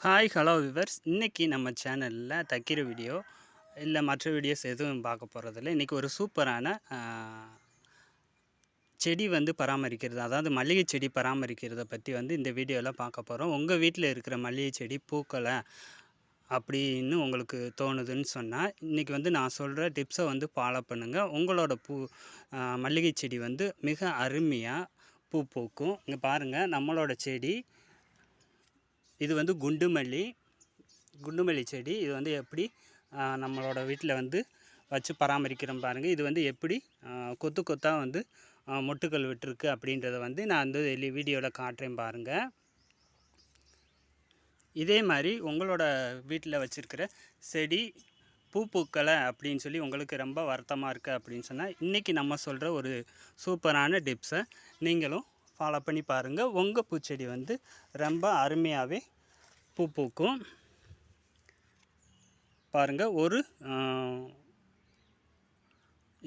Hi hello viewers இன்றைக்கி நம்ம சேனலில் தைக்கிற வீடியோ இல்லை மற்ற வீடியோஸ் எதுவும் பார்க்க போகிறதில்ல இன்றைக்கி ஒரு சூப்பரான செடி வந்து பராமரிக்கிறது அதாவது மல்லிகை செடி பராமரிக்கிறத பற்றி வந்து இந்த வீடியோவில் பார்க்க போகிறோம் உங்கள் வீட்டில் இருக்கிற மல்லிகை செடி பூக்களை அப்படின்னு உங்களுக்கு தோணுதுன்னு சொன்னால் இன்றைக்கி வந்து நான் சொல்கிற டிப்ஸை வந்து ஃபாலோ பண்ணுங்கள் உங்களோட பூ ஆ, மல்லிகை செடி வந்து மிக அருமையாக பூ பூக்கும். இங்கே பாருங்கள் நம்மளோட செடி இது வந்து குண்டு மல்லி குண்டு மல்லி செடி. இது வந்து எப்படி நம்மளோட வீட்டில் வந்து வச்சு பராமரிக்கிறோம் பாருங்கள் இது வந்து எப்படி கொத்து கொத்தாக வந்து மொட்டுக்கள் விட்டுருக்கு அப்படின்றத வந்து நான் வந்து வீடியோவில் காட்டுறேன் பாருங்கள் இதே மாதிரி உங்களோட வீட்டில் வச்சுருக்கிற செடி பூ பூக்களை அப்படின்னு சொல்லி உங்களுக்கு ரொம்ப வருத்தமாக இருக்குது அப்படின்னு சொன்னால் இன்றைக்கி நம்ம சொல்கிற ஒரு சூப்பரான டிப்ஸை நீங்களும் ஃபாலோ பண்ணி பாருங்கள் உங்கள் பூச்செடி வந்து ரொம்ப அருமையாகவே பூ பூக்கும். பாருங்கள் ஒரு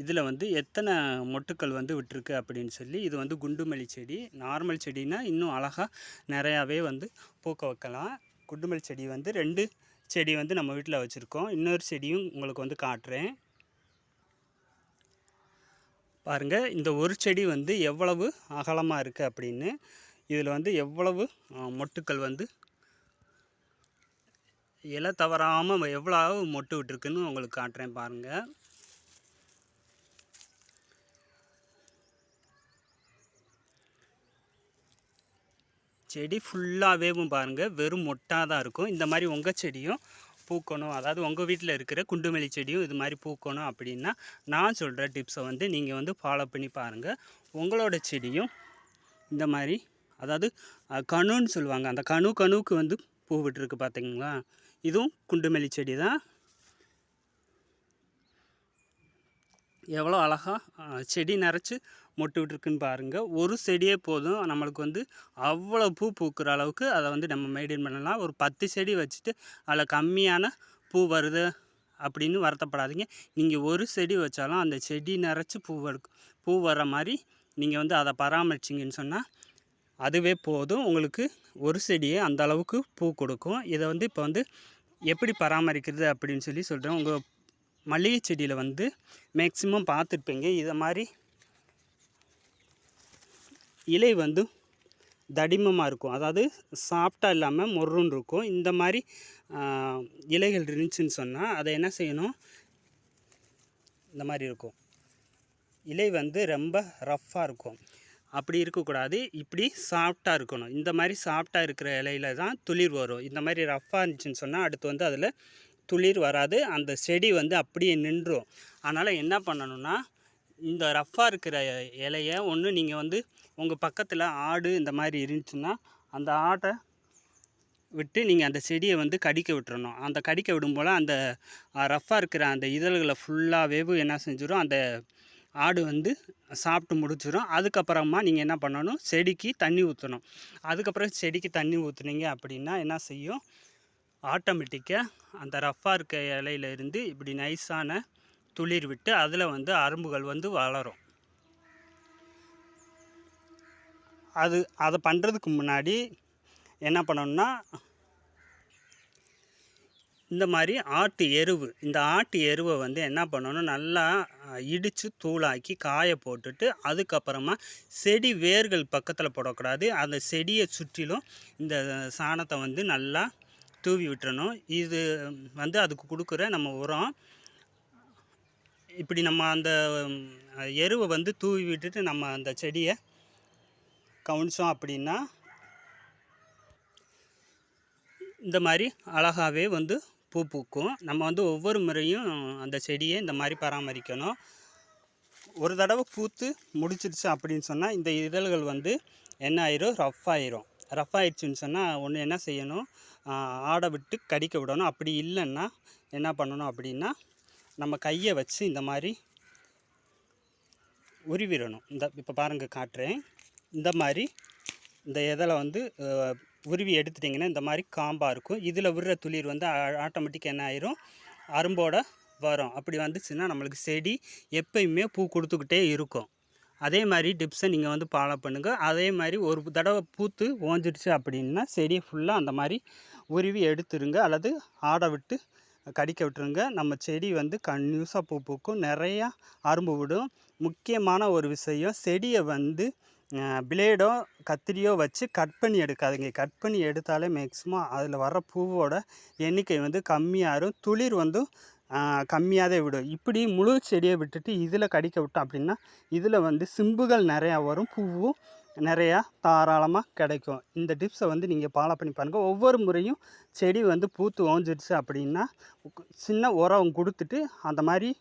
இதில் வந்து எத்தனை மொட்டுக்கள் வந்து விட்டுருக்கு அப்படின்னு சொல்லி இது வந்து குண்டுமல்லி செடி. நார்மல் செடினா இன்னும் அழகாக நிறையாவே வந்து பூக்க வைக்கலாம். குண்டுமல்லி செடி வந்து ரெண்டு செடி வந்து நம்ம வீட்டில் வச்சுருக்கோம். இன்னொரு செடியும் உங்களுக்கு வந்து காட்டுறேன். பாருங்கள் இந்த ஒரு செடி வந்து எவ்வளவு அகலமாக இருக்குது அப்படின்னு. இதில் வந்து எவ்வளவு மொட்டுக்கள் வந்து இலை தவறாமல் எவ்வளவு மொட்டு விட்டுருக்குன்னு உங்களுக்கு காட்டுறேன் பாருங்கள் செடி ஃபுல்லாகவேவும் பாருங்கள் வெறும் மொட்டாக தான் இருக்கும். இந்த மாதிரி உங்கள் செடியும் பூக்கணும். அதாவது உங்கள் வீட்டில் இருக்கிற குண்டுமல்லி செடியும் இது மாதிரி பூக்கணும் அப்படின்னா நான் சொல்கிற டிப்ஸை வந்து நீங்கள் வந்து ஃபாலோ பண்ணி பாருங்கள் உங்களோட செடியும் இந்த மாதிரி அதாவது கணுன்னு சொல்லுவாங்க. அந்த கணு கணுவுக்கு வந்து பூ விட்டுருக்கு பார்த்தீங்களா இதுவும் குண்டுமல்லி செடி தான். எவ்வளோ அழகாக செடி நிறச்சி மொட்டு விட்டுருக்குன்னு பாருங்கள் ஒரு செடியே போதும். நம்மளுக்கு வந்து அவ்வளோ பூ பூக்கிற அளவுக்கு அதை வந்து நம்ம மெயின்டைன் பண்ணலாம். ஒரு பத்து செடி வச்சுட்டு அதில் கம்மியான பூ வருது அப்படின்னு வருத்தப்படாதீங்க. நீங்கள் ஒரு செடி வச்சாலும் அந்த செடி நிறச்சி பூ வரு பூ வர்ற மாதிரி நீங்கள் வந்து அதை பராமரிச்சிங்கன்னு சொன்னால் அதுவே போதும். உங்களுக்கு ஒரு செடியே அந்த அளவுக்கு பூ கொடுக்கும். இதை வந்து இப்போ வந்து எப்படி பராமரிக்கிறது அப்படின்னு சொல்லி சொல்கிறேன் உங்கள் மல்லிகை செடியில் வந்து மேக்ஸிமம் பார்த்துருப்பீங்க. இதை மாதிரி இலை வந்து தடிமமாக இருக்கும். அதாவது சாஃப்டாக இல்லாமல் மொறுன்னு இருக்கும். இந்த மாதிரி இலைகள் இருந்துச்சுன்னு சொன்னால் அதை என்ன செய்யணும்? இந்த மாதிரி இருக்கும். இலை வந்து ரொம்ப ரஃப்பாக இருக்கும். அப்படி இருக்கக்கூடாது. இப்படி சாஃப்டாக இருக்கணும். இந்த மாதிரி சாஃப்டாக இருக்கிற இலையில தான் துளிர் வரும். இந்த மாதிரி ரஃப்பாக இருந்துச்சுன்னு சொன்னால் அடுத்து வந்து அதில் துளிர் வராது. அந்த செடி வந்து அப்படியே நின்றும். அதனால் என்ன பண்ணணும்னா இந்த ரஃப்பாக இருக்கிற இலையை ஒன்று நீங்கள் வந்து உங்கள் பக்கத்தில் ஆடு இந்த மாதிரி இருந்துச்சுன்னா அந்த ஆட்டை விட்டு நீங்கள் அந்த செடியை வந்து கடிக்க விட்டுறணும். அந்த கடிக்க விடும் போல் அந்த ரஃப்பாக இருக்கிற அந்த இதழ்களை ஃபுல்லாகவே என்ன செஞ்சிடும் அந்த ஆடு வந்து சாப்பிட்டு முடிச்சிடும் அதுக்கப்புறமா நீங்கள் என்ன பண்ணணும்? செடிக்கு தண்ணி ஊற்றணும் அதுக்கப்புறம் செடிக்கு தண்ணி ஊற்றுனீங்க அப்படின்னா என்ன செய்யும்? ஆட்டோமேட்டிக்காக அந்த ரஃப்பாக இருக்க இலையில இருந்து இப்படி நைஸான துளிர் விட்டு அதில் வந்து அரும்புகள் வந்து வளரும். அது அதை பண்ணுறதுக்கு முன்னாடி என்ன பண்ணணும்னா இந்த மாதிரி ஆட்டு எருவு இந்த ஆட்டு எருவை வந்து என்ன பண்ணணும்? நல்லா இடித்து தூளாக்கி காய போட்டுட்டு அதுக்கப்புறமா செடி வேர்கள் பக்கத்தில் போடக்கூடாது. அந்த செடியை சுற்றிலும் இந்த சாணத்தை வந்து நல்லா தூவி விட்டுறணும். இது வந்து அதுக்கு கொடுக்குற நம்ம உரம். இப்படி நம்ம அந்த எருவை வந்து தூவி விட்டுட்டு நம்ம அந்த செடியை கவனிச்சோம் அப்படின்னா இந்த மாதிரி அழகாகவே வந்து பூ பூக்கும். நம்ம வந்து ஒவ்வொரு முறையும் அந்த செடியை இந்த மாதிரி பராமரிக்கணும். ஒரு தடவை பூத்து முடிச்சிருச்சு அப்படின்னு சொன்னால் இந்த இதழ்கள் வந்து என்ன ஆயிரும்? ரஃப் ஆயிரும். ரஃப் ஆயிடுச்சுன்னு சொன்னால் ஒன்று என்ன செய்யணும்? ஆடை விட்டு கடிக்க விடணும். அப்படி இல்லைன்னா என்ன பண்ணணும் அப்படின்னா நம்ம கையை வச்சு இந்த மாதிரி உருவிடணும். இந்த இப்போ பாருங்கள் காட்டுறேன். இந்த மாதிரி இந்த இதழை வந்து உருவி எடுத்துட்டிங்கன்னா இந்த மாதிரி காம்பாக இருக்கும். இதில் விடுற துளிர் வந்து ஆட்டோமேட்டிக் என்ன ஆயிரும்? அரும்போட வரும். அப்படி வந்துச்சுன்னா நம்மளுக்கு செடி எப்பயுமே பூ கொடுத்துக்கிட்டே இருக்கும். அதே மாதிரி டிப்ஸை நீங்கள் வந்து ஃபாலோ பண்ணுங்கள் அதே மாதிரி ஒரு தடவை பூத்து ஓஞ்சிடுச்சு அப்படின்னா செடியை ஃபுல்லாக அந்த மாதிரி உருவி எடுத்துருங்க. அல்லது ஆட விட்டு கடிக்க விட்டுருங்க. நம்ம செடி வந்து கன்யூஸாக பூ பூக்கும். நிறையா அரும்பு விடும். முக்கியமான ஒரு விஷயம் செடியை வந்து பிளேடோ கத்திரியோ வச்சு கட் பண்ணி எடுக்காதீங்க. கட் பண்ணி எடுத்தாலே மேக்ஸிமம் அதில் வர்ற பூவோட எண்ணிக்கை வந்து கம்மியாகும் துளிர் வந்து கம்மியாக தான் விடும். இப்படி முழு செடியை விட்டுட்டு இதில் கடிக்க விட்டோம் அப்படின்னா இதில் வந்து சிம்புகள் நிறையா வரும். பூவும் நிறையா தாராளமாக கிடைக்கும். இந்த டிப்ஸை வந்து நீங்கள் ஃபாலோ பண்ணி பாருங்கள் ஒவ்வொரு முறையும் செடி வந்து பூத்து ஓஞ்சிடுச்சு அப்படின்னா சின்ன உரம் கொடுத்துட்டு அந்த மாதிரி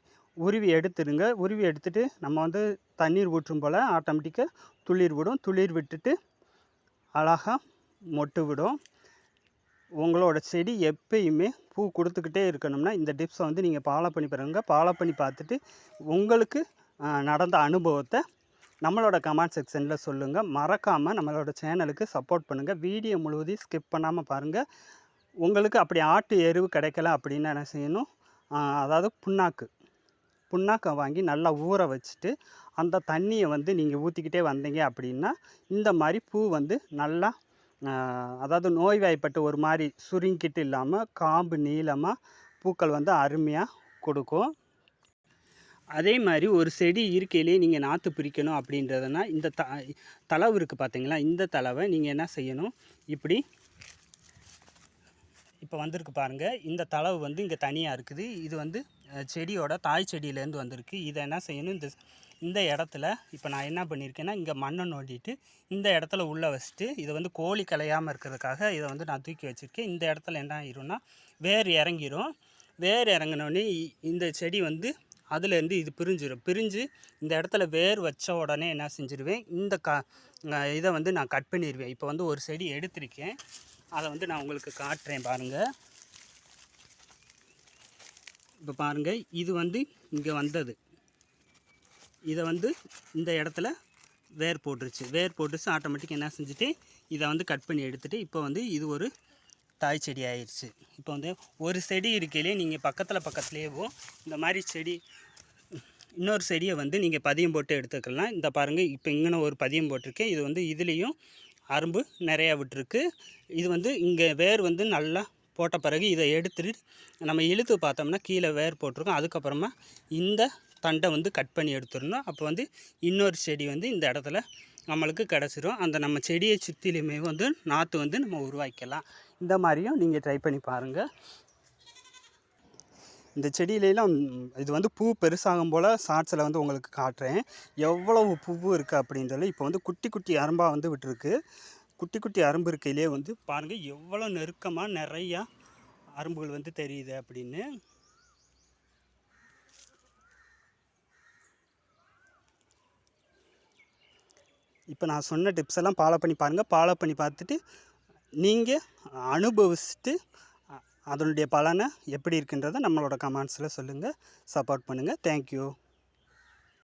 உருவி எடுத்துடுங்க. உருவி எடுத்துகிட்டு நம்ம வந்து தண்ணீர் ஊற்றும் போல் ஆட்டோமேட்டிக்காக துளிர் விடும். துளிர் விட்டுட்டு அழகாக மொட்டு விடும். உங்களோட செடி எப்பயுமே பூ கொடுத்துக்கிட்டே இருக்கணும்னா இந்த டிப்ஸை வந்து நீங்கள் ஃபாலோ பண்ணி பாருங்கள் ஃபாலோ பண்ணி பார்த்துட்டு உங்களுக்கு நடந்த அனுபவத்தை நம்மளோட கமெண்ட் செக்ஷனில் சொல்லுங்கள் மறக்காமல் நம்மளோட சேனலுக்கு சப்போர்ட் பண்ணுங்கள் வீடியோ முழுவதையும் ஸ்கிப் பண்ணாமல் பாருங்கள் உங்களுக்கு அப்படி ஆட்டு எருவு கிடைக்கல அப்படின்னா என்ன செய்யணும். அதாவது புண்ணாக்கு. புண்ணாக்கை வாங்கி நல்லா ஊற வச்சுட்டு அந்த தண்ணியை வந்து நீங்கள் ஊற்றிக்கிட்டே வந்தீங்க அப்படின்னா இந்த மாதிரி பூ வந்து நல்லா அதாவது நோய்வாய்ப்பட்டு ஒரு மாதிரி சுருங்கிட்டு இல்லாமல் காம்பு நீளமாக பூக்கள் வந்து அருமையாக கொடுக்கும். அதே மாதிரி ஒரு செடி இருக்கையிலே நீங்கள் நாற்று பிரிக்கணும் அப்படின்றதுனா இந்த த தளவு இருக்குது பார்த்தீங்களா இந்த தளவை நீங்கள் என்ன செய்யணும்? இப்படி இப்போ வந்திருக்கு பாருங்கள் இந்த தளவு வந்து இங்கே தனியாக இருக்குது. இது வந்து செடியோட தாய் செடியிலேருந்து வந்திருக்கு. இதை என்ன செய்யணும்? இந்த இந்த இடத்துல இப்போ நான் என்ன பண்ணியிருக்கேன்னா இங்கே மண்ணை நோண்டிட்டு இந்த இடத்துல உள்ளே வச்சுட்டு இதை வந்து கோழி கலையாமல் இருக்கிறதுக்காக இதை வந்து நான் தூக்கி வச்சுருக்கேன். இந்த இடத்துல என்ன ஆயிரும்னா வேர் இறங்கிரும். வேர் இறங்கினோடனே இந்த செடி வந்து அதுலேருந்து இது பிரிஞ்சிடும் பிரிஞ்சு இந்த இடத்துல வேர் வச்ச உடனே என்ன செஞ்சிருவேன்? இந்த க இதை வந்து நான் கட் பண்ணிடுவேன் இப்போ வந்து ஒரு செடி எடுத்திருக்கேன். அதை வந்து நான் உங்களுக்கு காட்டுறேன் பாருங்கள் இப்போ பாருங்கள் இது வந்து இங்கே வந்தது. இதை வந்து இந்த இடத்துல வேர் போட்டுருச்சு. வேர் போட்டுருச்சு ஆட்டோமேட்டிக் என்ன செஞ்சுட்டு இதை வந்து கட் பண்ணி எடுத்துகிட்டு இப்போ வந்து இது ஒரு தாய் செடி ஆயிடுச்சு இப்போ வந்து ஒரு செடி இருக்கையிலே நீங்கள் பக்கத்தில் பக்கத்துலேயேவோ இந்த மாதிரி செடி இன்னொரு செடியை வந்து நீங்கள் பதியம் போட்டு எடுத்துக்கலாம். இந்த பாருங்கள் இப்போ இங்கே ஒரு பதியம் போட்டிருக்கேன். இது வந்து இதுலேயும் அரும்பு நிறையா விட்டுருக்கு. இது வந்து இங்கே வேர் வந்து நல்லா போட்ட பிறகு இதை எடுத்துட்டு நம்ம இழுத்து பார்த்தோம்னா கீழே வேர் போட்டிருக்கோம். அதுக்கப்புறமா இந்த தண்டை வந்து கட் பண்ணி எடுத்துடணும். அப்போ வந்து இன்னொரு செடி வந்து இந்த இடத்துல நம்மளுக்கு கிடச்சிரும். அந்த நம்ம செடியை சுற்றிலுமே வந்து நாற்று வந்து நம்ம உருவாக்கலாம் இந்த மாதிரியும் நீங்கள் ட்ரை பண்ணி பாருங்கள் இந்த செடியிலலாம் இது வந்து பூ பெருசாகும் போல் ஷார்ட்ஸில் வந்து உங்களுக்கு காட்டுறேன். எவ்வளவு பூவு இருக்குது அப்படின்றது இப்போ வந்து குட்டி குட்டி அரும்பாக வந்து விட்டுருக்கு. குட்டி குட்டி அரும்பு இருக்கையிலே வந்து பாருங்கள் எவ்வளோ நெருக்கமாக நிறையா அரும்புகள் வந்து தெரியுது அப்படின்னு. இப்போ நான் சொன்ன டிப்ஸ் எல்லாம் ஃபாலோ பண்ணி பாருங்கள் ஃபாலோ பண்ணி பார்த்துட்டு நீங்கள் அனுபவிச்சுட்டு அதனுடைய பலனை எப்படி இருக்குன்றதை நம்மளோட கமெண்ட்ஸில் சொல்லுங்கள் சப்போர்ட் பண்ணுங்கள் தேங்க்யூ